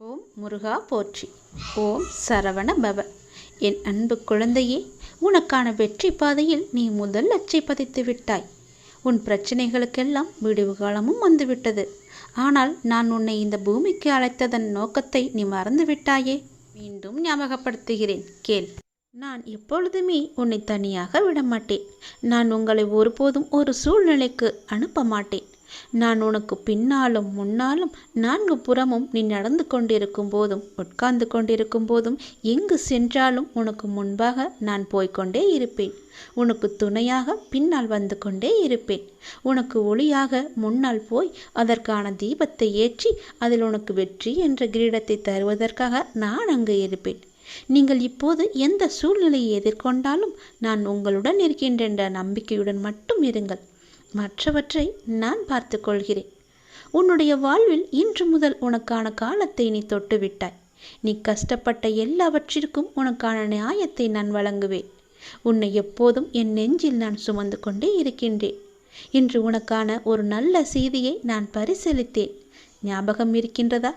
ஓம் முருகா போற்றி. ஓம் சரவண பவ. என் அன்பு குழந்தையே உனக்கான வெற்றி பாதையில் நீ முதல் அச்சை பதித்து விட்டாய். உன் பிரச்சனைகளுக்கெல்லாம் விடிவு காலமும் வந்துவிட்டது. ஆனால் நான் உன்னை இந்த பூமிக்கு அழைத்ததன் நோக்கத்தை நீ மறந்து விட்டாயே? மீண்டும் ஞாபகப்படுத்துகிறேன். கேள். நான் எப்பொழுதுமே உன்னை தனியாக விடமாட்டேன். நான் உங்களை ஒருபோதும் ஒரு சூழ்நிலைக்கு அனுப்ப மாட்டேன். நான் உனக்கு பின்னாலும் முன்னாலும் நான்கு புறமும் நீ நடந்து கொண்டிருக்கும் போதும் உட்கார்ந்து கொண்டிருக்கும் போதும் எங்கு சென்றாலும் உனக்கு முன்பாக நான் போய்க்கொண்டே இருப்பேன். உனக்கு துணையாக பின்னால் வந்து கொண்டே இருப்பேன். உனக்கு ஒளியாக முன்னால் போய் அதற்கான தீபத்தை ஏற்றி அதில் உனக்கு வெற்றி என்ற கிரீடத்தை தருவதற்காக நான் அங்கு இருப்பேன். நீங்கள் இப்போது எந்த சூழ்நிலையை எதிர்கொண்டாலும் நான் உங்களுடன் இருக்கின்ற நம்பிக்கையுடன் மட்டும் இருங்கள். மற்றவற்றை நான் பார்த்து கொள்கிறேன் உன்னுடைய வாழ்வில் இன்று முதல் உனக்கான காலத்தை நீ தொட்டுவிட்டாய். நீ கஷ்டப்பட்ட எல்லாவற்றிற்கும் உனக்கான நியாயத்தை நான் வழங்குவேன். உன்னை எப்போதும் என் நெஞ்சில் நான் சுமந்து கொண்டே இருக்கின்றேன். இன்று உனக்கான ஒரு நல்ல செய்தியை நான் பரிசீலித்தேன். ஞாபகம் இருக்கின்றதா?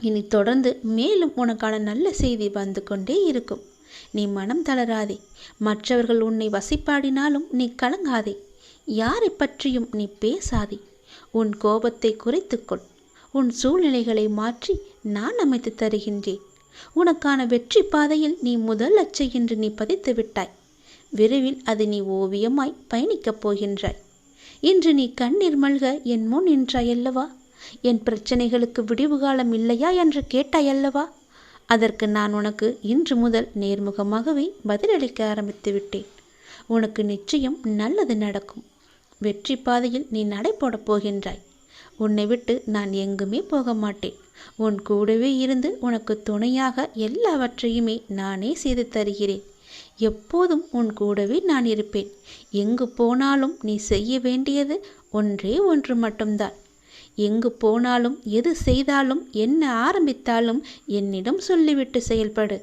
இனி தொடர்ந்து மேலும் உனக்கான நல்ல செய்தி வந்து கொண்டே இருக்கும். நீ மனம் தளராதே. மற்றவர்கள் உன்னை வசிப்பாடினாலும் நீ கலங்காதே. யாரை பற்றியும் நீ பேசாதே. உன் கோபத்தை குறைத்துக்கொள். உன் சூழ்நிலைகளை மாற்றி நான் அமைத்து தருகின்றேன். உனக்கான வெற்றி பாதையில் நீ முதல் அச்சை என்று நீ பதித்து விட்டாய். விரைவில் அது நீ ஓவியமாய் பயணிக்கப் போகின்றாய். இன்று நீ கண்ணீர் மல்க என் முன் நின்றாயல்லவா என் பிரச்சனைகளுக்கு விடிவு காலம் இல்லையா என்று கேட்டாயல்லவா அதற்கு நான் உனக்கு இன்று முதல் நேர்முகமாகவே பதிலளிக்க ஆரம்பித்து விட்டேன். உனக்கு நிச்சயம் நல்லது நடக்கும். வெற்றி பாதையில் நீ நடைபோடப் போகின்றாய். உன்னை விட்டு நான் எங்குமே போக மாட்டேன். உன் கூடவே இருந்து உனக்கு துணையாக எல்லாவற்றையுமே நானே செய்து தருகிறேன். எப்போதும் உன் கூடவே நான் இருப்பேன். எங்கு போனாலும் நீ செய்ய வேண்டியது ஒன்றே ஒன்று மட்டும்தான். எங்கு போனாலும் எது செய்தாலும் என்ன ஆரம்பித்தாலும் என்னிடம் சொல்லிவிட்டு செயல்படு.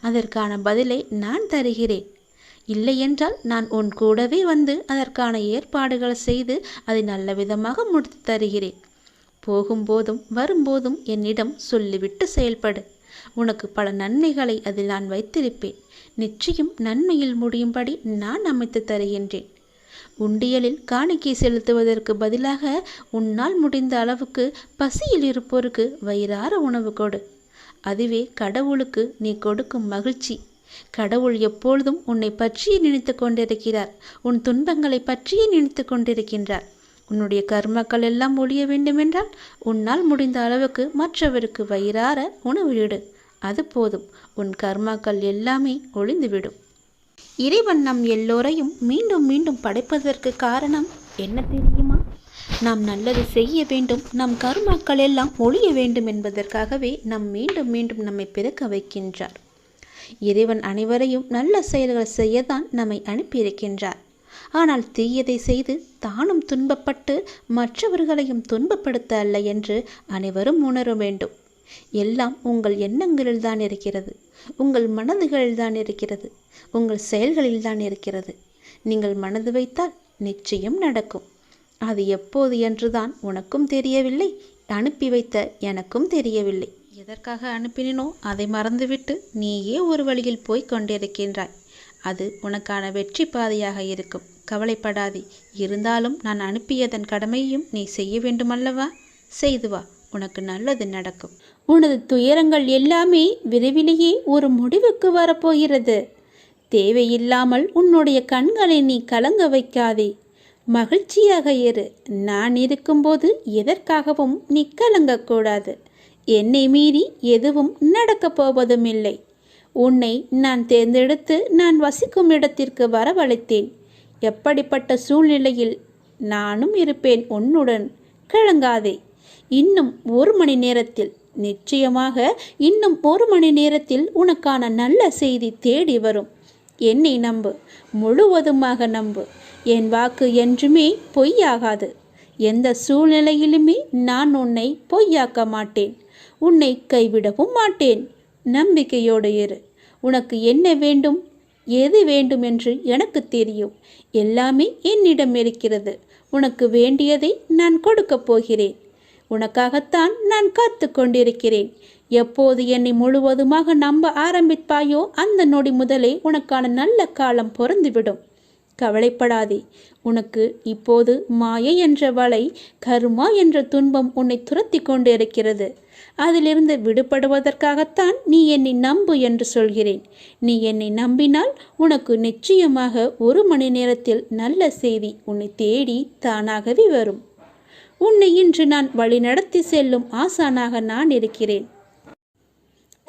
அதற்கான பதிலை நான் தருகிறேன். இல்லையென்றால் நான் உன் கூடவே வந்து அதற்கான ஏற்பாடுகள் செய்து அதை நல்ல விதமாக முடித்து தருகிறேன். போகும்போதும் வரும்போதும் என்னிடம் சொல்லிவிட்டு செயல்படு. உனக்கு பல நன்மைகளை அதில் நான் வைத்திருப்பேன். நிச்சயம் நன்மையில் முடியும்படி நான் அமைத்து தருகின்றேன். உண்டியலில் காணிக்கை செலுத்துவதற்கு பதிலாக உன்னால் முடிந்த அளவுக்கு பசியில் இருப்போருக்கு வயிறார உணவு கொடு. அதுவே கடவுளுக்கு நீ கொடுக்கும் மகிழ்ச்சி. கடவுள் எப்பொழுதும் உன்னை பற்றியே நினைத்து கொண்டிருக்கிறார். உன் துன்பங்களை பற்றியே நினைத்து கொண்டிருக்கின்றார். உன்னுடைய கர்மக்கள் எல்லாம் ஒழிய வேண்டுமென்றால் உன்னால் முடிந்த அளவுக்கு மற்றவருக்கு வயிறார உணவிடு அது போதும். உன் கர்மாக்கள் எல்லாமே ஒளிந்துவிடும் இறைவன் நம் எல்லோரையும் மீண்டும் மீண்டும் படைப்பதற்கு காரணம் என்ன தெரியுமா? நாம் நல்லது செய்ய வேண்டும். நம் கர்மாக்கள் எல்லாம் ஒழிய வேண்டும் என்பதற்காகவே நம் மீண்டும் மீண்டும் நம்மை பிறக்க வைக்கின்றார். இறைவன் அனைவரையும் நல்ல செயல்கள் செய்யத்தான் நம்மை அனுப்பியிருக்கின்றார். ஆனால் தீயதை செய்து தானும் துன்பப்பட்டு மற்றவர்களையும் துன்பப்படுத்த அல்ல என்று அனைவரும் உணர வேண்டும். எல்லாம் உங்கள் எண்ணங்களில் தான் இருக்கிறது. உங்கள் மனதுகளில் தான் இருக்கிறது. உங்கள் செயல்களில் தான் இருக்கிறது. நீங்கள் மனது வைத்தால் நிச்சயம் நடக்கும். அது எப்போது என்றுதான் உனக்கும் தெரியவில்லை அனுப்பி வைத்த எனக்கும் தெரியவில்லை. எதற்காக அனுப்பினோ அதை மறந்துவிட்டு நீயே ஒரு வழியில் போய் கொண்டிருக்கின்றாய். அது உனக்கான வெற்றி பாதையாக இருக்கும். கவலைப்படாதே. இருந்தாலும் நான் அனுப்பியதன் கடமையும் நீ செய்ய வேண்டுமல்லவா? செய்து வா. உனக்கு நல்லது நடக்கும். உனது துயரங்கள் எல்லாமே விரைவிலேயே ஒரு முடிவுக்கு வரப்போகிறது. தேவையில்லாமல் உன்னுடைய கண்களை நீ கலங்க வைக்காதே. மகிழ்ச்சியாக இரு. நான் இருக்கும்போது எதற்காகவும் நீ கலங்கக்கூடாது. என்னை மீறி எதுவும் நடக்கப் போவதும் இல்லை உன்னை நான் தேர்ந்தெடுத்து நான் வசிக்கும் இடத்திற்கு வரவழைத்தேன். எப்படிப்பட்ட சூழ்நிலையில் நானும் இருப்பேன் உன்னுடன். கிழங்காதே இன்னும் ஒரு மணி நேரத்தில். நிச்சயமாக இன்னும் ஒரு மணி நேரத்தில் உனக்கான நல்ல செய்தி தேடி வரும். என்னை நம்பு. முழுவதுமாக நம்பு. என் வாக்கு என்றுமே பொய்யாகாது. எந்த சூழ்நிலையிலுமே நான் உன்னை பொய்யாக்க மாட்டேன். உன்னை கைவிடவும் மாட்டேன். நம்பிக்கையோடு இரு. உனக்கு என்ன வேண்டும்? எது வேண்டும் என்று எனக்கு தெரியும். எல்லாமே என்னிடம் இருக்கிறது. உனக்கு வேண்டியதை நான் கொடுக்கப் போகிறேன். உனக்காகத்தான் நான் காத்து கொண்டிருக்கிறேன். எப்போது என்னை முழுவதுமாக நம்ப ஆரம்பிப்பாயோ அந்த நொடி முதலே உனக்கான நல்ல காலம் பொருந்துவிடும் கவலைப்படாதே. உனக்கு இப்போது மாயை என்ற வலை கருமா என்ற துன்பம் உன்னை துரத்தி கொண்டு இருக்கிறது அதிலிருந்து விடுபடுவதற்காகத்தான் நீ என்னை நம்பு என்று சொல்கிறேன். நீ என்னை நம்பினால் உனக்கு நிச்சயமாக ஒரு மணி நேரத்தில் நல்ல செய்தி உன்னை தேடி தானாகவே வரும். உன்னை இன்று நான் வழிநடத்தி செல்லும் ஆசானாக நான் இருக்கிறேன்.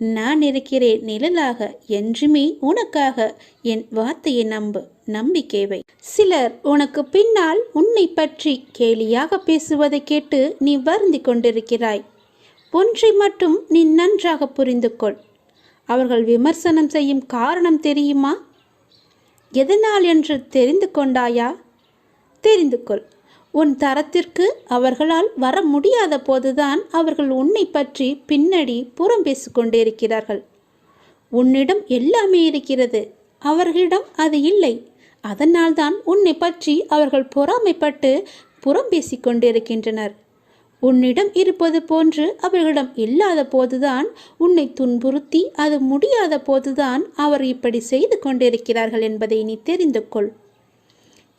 நான் இருக்கிறேன் நிழலாக என்றுமே உனக்காக என் வார்த்தையை நம்பு நம்பிக்கைவை சிலர் உனக்கு பின்னால் உன்னை பற்றி கேலியாக பேசுவதை கேட்டு நீ வருந்தி கொண்டிருக்கிறாய். ஒன்றை மட்டும் நீ நன்றாக புரிந்து கொள். அவர்கள் விமர்சனம் செய்யும் காரணம் தெரியுமா? எதனால் என்று தெரிந்து கொண்டாயா? தெரிந்து கொள். உன் தரத்திற்கு அவர்களால் வர முடியாத போதுதான் அவர்கள் உன்னை பற்றி பின்னடி புறம் பேசிக்கொண்டிருக்கிறார்கள். உன்னிடம் எல்லாமே இருக்கிறது. அவர்களிடம் அது இல்லை. அதனால்தான் உன்னை பற்றி அவர்கள் பொறாமைப்பட்டு புறம் பேசிக் கொண்டிருக்கின்றனர் உன்னிடம் இருப்பது போன்று அவர்களிடம் இல்லாத போதுதான் உன்னை துன்புறுத்தி அது முடியாத போதுதான் அவர் இப்படி செய்து கொண்டிருக்கிறார்கள் என்பதை நீ தெரிந்து கொள்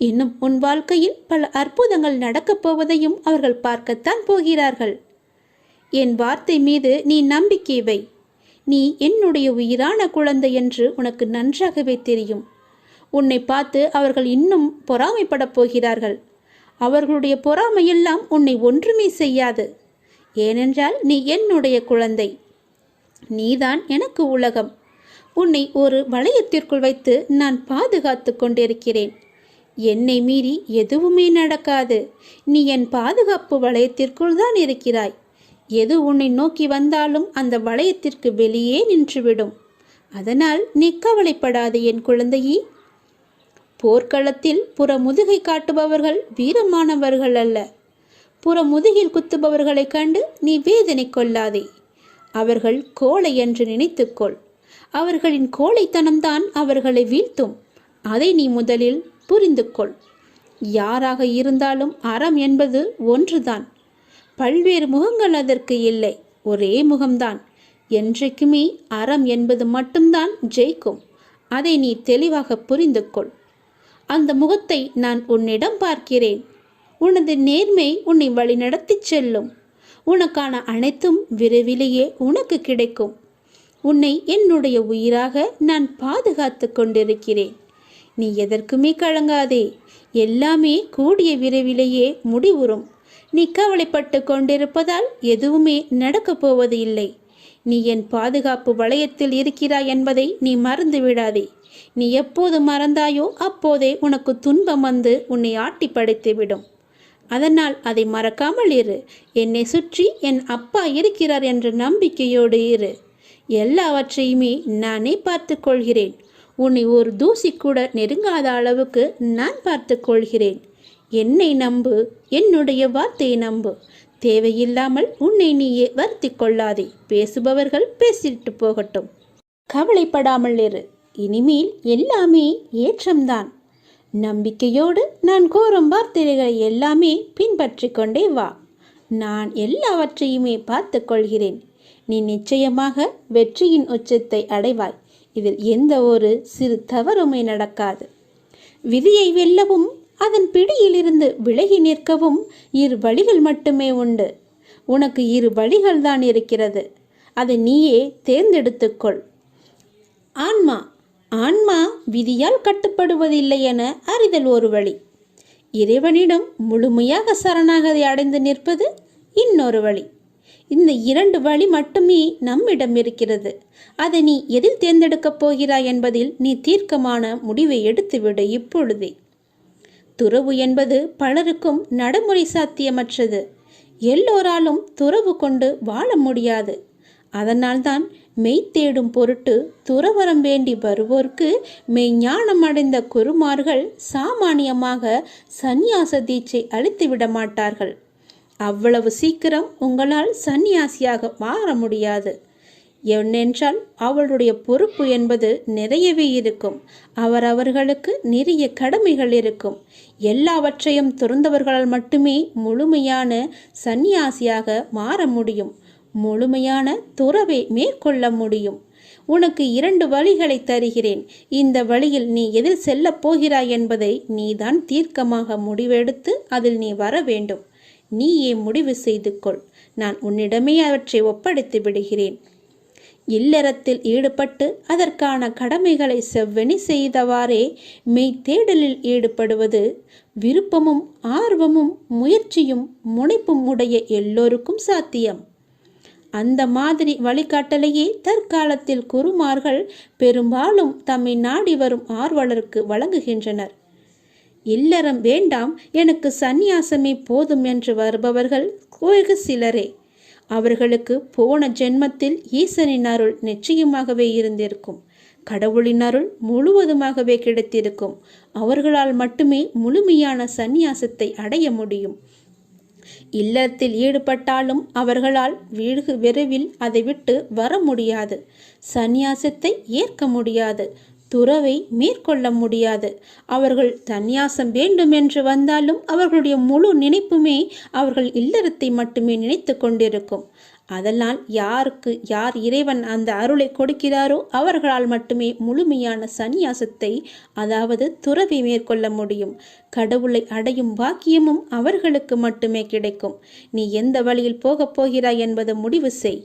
இன்னும் உன் வாழ்க்கையில் பல அற்புதங்கள் நடக்கப் போவதையும் அவர்கள் பார்க்கத்தான் போகிறார்கள். என் வார்த்தை மீது நீ நம்பிக்கை வை. நீ என்னுடைய உயிரான குழந்தை என்று உனக்கு நன்றாகவே தெரியும். உன்னை பார்த்து அவர்கள் இன்னும் பொறாமைப்படப் போகிறார்கள். அவர்களுடைய பொறாமையெல்லாம் உன்னை ஒன்றுமே செய்யாது. ஏனென்றால் நீ என்னுடைய குழந்தை. நீதான் எனக்கு உலகம். உன்னை ஒரு வளையத்திற்குள் வைத்து நான் பாதுகாத்து கொண்டிருக்கிறேன். என்னை மீறி எதுவுமே நடக்காது. நீ என் பாதுகாப்பு வளையத்திற்குள் தான் இருக்கிறாய். எது உன்னை நோக்கி வந்தாலும் அந்த வளையத்திற்கு வெளியே நின்றுவிடும். அதனால் நீ கவலைப்படாது என் குழந்தையே. போர்க்களத்தில் புற முதுகை காட்டுபவர்கள் வீரமானவர்கள் அல்ல. புற முதுகில் குத்துபவர்களைக் கண்டு நீ வேதனை கொள்ளாதே. அவர்கள் கோழை என்று நினைத்துக்கொள். அவர்களின் கோழைத்தனம்தான் அவர்களை வீழ்த்தும். அதை நீ முதலில் புரிந்து கொள் யாராக இருந்தாலும் அறம் என்பது ஒன்றுதான். பல்வேறு முகங்கள் அதற்கு இல்லை ஒரே முகம்தான். என்றைக்குமே அறம் என்பது மட்டும்தான் ஜெயிக்கும். அதை நீ தெளிவாக புரிந்து கொள் அந்த முகத்தை நான் உன்னிடம் பார்க்கிறேன். உனது நேர்மை உன்னை வழிநடத்திச் செல்லும். உனக்கான அனைத்தும் விரைவிலேயே உனக்கு கிடைக்கும். உன்னை என்னுடைய உயிராக நான் பாதுகாத்து கொண்டிருக்கிறேன். நீ எதற்குமே கலங்காதே. எல்லாமே கூடிய விரைவிலேயே முடிவுறும். நீ கவலைப்பட்டு கொண்டிருப்பதால் எதுவுமே நடக்கப் போவது இல்லை. நீ என் பாதுகாப்பு வளையத்தில் இருக்கிறாய் என்பதை நீ மறந்து விடாதே. நீ எப்போது மறந்தாயோ அப்போதே உனக்கு துன்பம் வந்து உன்னை ஆட்டி படைத்துவிடும் அதனால் அதை மறக்காமல் இரு. என்னை சுற்றி என் அப்பா இருக்கிறார் என்ற நம்பிக்கையோடு இரு. எல்லாவற்றையுமே நானே பார்த்து கொள்கிறேன். உன்னை ஒரு தூசி கூட நெருங்காத அளவுக்கு நான் பார்த்து கொள்கிறேன். என்னை நம்பு என்னுடைய வார்த்தையை நம்பு. தேவையில்லாமல் உன்னை நீயே வருத்தி கொள்ளாதே. பேசுபவர்கள் பேசிட்டு போகட்டும். கவலைப்படாமல் இரு. இனிமேல் எல்லாமே ஏற்றம்தான். நம்பிக்கையோடு நான் கூறும் வார்த்தைகளை எல்லாமே பின்பற்றி கொண்டே வா. நான் எல்லாவற்றையுமே பார்த்து கொள்கிறேன். நீ நிச்சயமாக வெற்றியின் உச்சத்தை அடைவாய். இதில் எந்த ஒரு சிறு தவறுமே நடக்காது. விதியை வெல்லவும் அதன் பிடியிலிருந்து விலகி நிற்கவும் இரு வழிகள் மட்டுமே உண்டு. உனக்கு இரு வழிகள் தான் இருக்கிறது. அதை நீயே தேர்ந்தெடுத்துக்கொள் ஆன்மா ஆன்மா விதியால் கட்டுப்படுவதில்லை என அறிதல் ஒரு வழி. இறைவனிடம் முழுமையாக சரணாகதி அடைந்து நிற்பது இன்னொரு வழி. இந்த இரண்டு வழி மட்டுமே நம்மிடம் இருக்கிறது. அதை நீ எதில் தேர்ந்தெடுக்கப் போகிறாய் என்பதில் நீ தீர்க்கமான முடிவை எடுத்துவிடு இப்பொழுதே. துறவு என்பது பலருக்கும் நடைமுறை சாத்தியமற்றது. எல்லோராலும் துறவு கொண்டு வாழ முடியாது. அதனால்தான் மெய் தேடும் பொருட்டு துறவரம் வேண்டி வருவோர்க்கு மெய்ஞானம் அடைந்த குருமார்கள் சாமானியமாக சந்நியாச தீட்சை அளித்து விட மாட்டார்கள். அவ்வளவு சீக்கிரம் உங்களால் சந்நியாசியாக மாற முடியாது. என்னென்றால் அவளுடைய பொறுப்பு என்பது நிறையவே இருக்கும். அவரவர்களுக்கு நிறைய கடமைகள் இருக்கும். எல்லாவற்றையும் துறந்தவர்களால் மட்டுமே முழுமையான சந்நியாசியாக மாற முடியும். முழுமையான துறவை மேற்கொள்ள முடியும். உனக்கு இரண்டு வழிகளை தருகிறேன். இந்த வழியில் நீ எதில் செல்லப் போகிறாய் என்பதை நீதான் தீர்க்கமாக முடிவெடுத்து அதில் நீ வர வேண்டும். நீயே முடிவு செய்து கொள் நான் உன்னிடமே அவற்றை ஒப்படைத்து விடுகிறேன். இல்லறத்தில் ஈடுபட்டு அதற்கான கடமைகளை செவ்வெனி செய்தவாறே மெய் தேடலில் ஈடுபடுவது விருப்பமும் ஆர்வமும் முயற்சியும் முனைப்பும் உடைய எல்லோருக்கும் சாத்தியம். அந்த மாதிரி வழிகாட்டலையே தற்காலத்தில் குருமார்கள் பெரும்பாலும் தம்மை நாடி வரும் ஆர்வலருக்கு வழங்குகின்றனர். இல்லறம் வேண்டாம் எனக்கு சந்நியாசமே போதும் என்று வருபவர்கள் வெகு சிலரே. அவர்களுக்கு போன ஜென்மத்தில் ஈசனின் அருள் நிச்சயமாகவே இருந்திருக்கும். கடவுளின் அருள் முழுவதுமாகவே கிடைத்திருக்கும். அவர்களால் மட்டுமே முழுமையான சந்நியாசத்தை அடைய முடியும். இல்லத்தில் ஈடுபட்டாலும் அவர்களால் வீடு விரைவில் அதை விட்டு வர முடியாது. சந்நியாசத்தை ஏற்க முடியாது. துறவை மேற்கொள்ள முடியாது. அவர்கள் தன்யாசம் வேண்டும் என்று வந்தாலும் அவர்களுடைய முழு நினைப்புமே அவர்கள் இல்லறத்தை மட்டுமே நினைத்து கொண்டிருக்கும். அதனால் யாருக்கு யார் இறைவன் அந்த அருளை கொடுக்கிறாரோ அவர்களால் மட்டுமே முழுமையான சந்நியாசத்தை அதாவது துறவை மேற்கொள்ள முடியும். கடவுளை அடையும் பாக்கியமும் அவர்களுக்கு மட்டுமே கிடைக்கும். நீ எந்த வழியில் போகப் போகிறாய் என்பது முடிவு செய்.